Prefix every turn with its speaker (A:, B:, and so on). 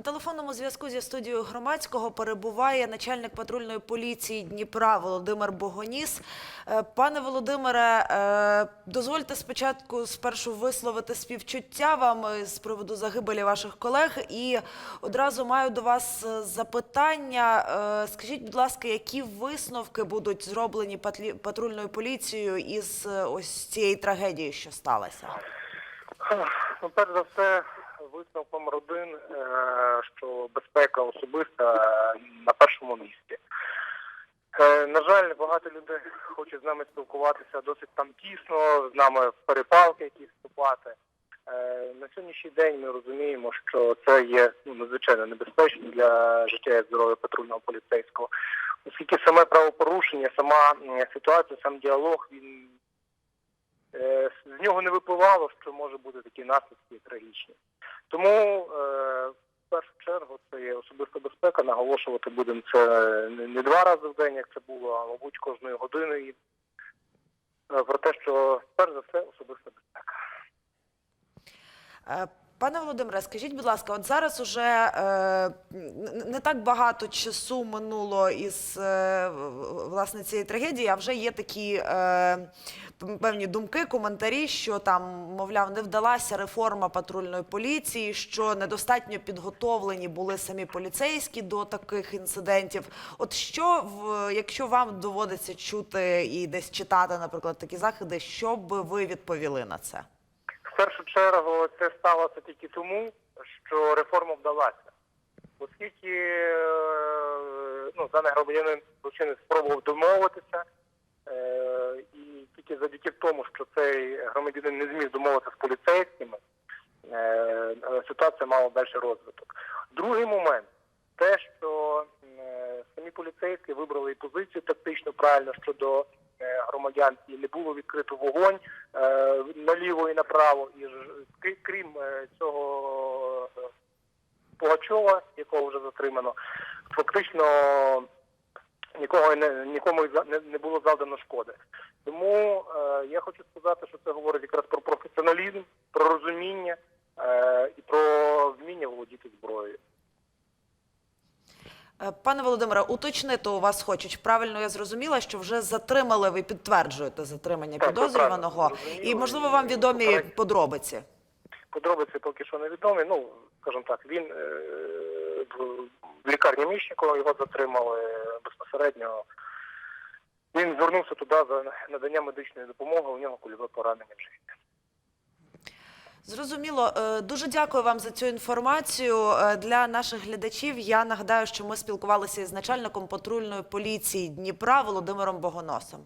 A: телефонному зв'язку зі студією громадського перебуває начальник патрульної поліції Дніпра Володимир Богоніс. Е, Пане Володимире, е, дозвольте спочатку спершу висловити співчуття вам е, з приводу загибелі ваших колег. І одразу маю до вас запитання. Скажіть, будь ласка, які висновки будуть зроблені патрульною поліцією із ось цієї трагедії, що сталася?
B: Ну, перш за все, висновок номер один, е, що безпека особиста е, на першому місці. Е, На жаль, багато людей хочуть з нами спілкуватися досить там тісно, з нами в перепалки якісь вступати. На сьогоднішній день ми розуміємо, що це є ну, надзвичайно небезпечно для життя і здоров'я патрульного поліцейського, оскільки саме правопорушення, сама ситуація, сам діалог, він з нього не випливало, що може бути такі наслідки трагічні. Тому е, в першу чергу це є особиста безпека. Наголошувати будемо це не не два рази в день, як це було, а мабуть кожної години. Е, про те, що перш за все особиста безпека.
A: Пане Володимире, скажіть, будь ласка, от зараз уже е, не так багато часу минуло із е, власне цієї трагедії, а вже є такі е, певні думки, коментарі, що там, мовляв, не вдалася реформа патрульної поліції, що недостатньо підготовлені були самі поліцейські до таких інцидентів. От що в якщо вам доводиться чути і десь читати, наприклад, такі заходи, що би ви відповіли на це?
B: В першу чергу це сталося тільки тому, що реформа вдалася. Оскільки е, ну, даний громадянин злочинець спробував домовитися, е, і тільки завдяки тому, що цей громадянин не зміг домовитися з поліцейськими, е, ситуація мала далі розвиток. Другий момент те, що самі поліцейські вибрали і позицію тактично правильно щодо громадян, і не було відкрито вогонь е, наліво і направо. І крім е, цього е, Пугачова, якого вже затримано, фактично нікого не нікому не було завдано шкоди. Тому е, я хочу сказати, що це говорить якраз про професіоналізм, про розуміння е, і про вміння володіти зброєю.
A: Е, Пане Володимире, уточнити у вас хочуть. Правильно я зрозуміла, що вже затримали, ви підтверджуєте затримання
B: Так,
A: підозрюваного. І, можливо, вам відомі
B: Попередньо.
A: подробиці.
B: Подробиці поки що невідомі. Ну, скажімо так, він е, в- в лікарні Міщикова його затримали безпосередньо. Він звернувся туди за надання медичної допомоги, у нього кульове поранення вже.
A: Зрозуміло. Е, Дуже дякую вам за цю інформацію. Е, Для наших глядачів я нагадаю, що ми спілкувалися із начальником патрульної поліції Дніпра Володимиром Богоносом.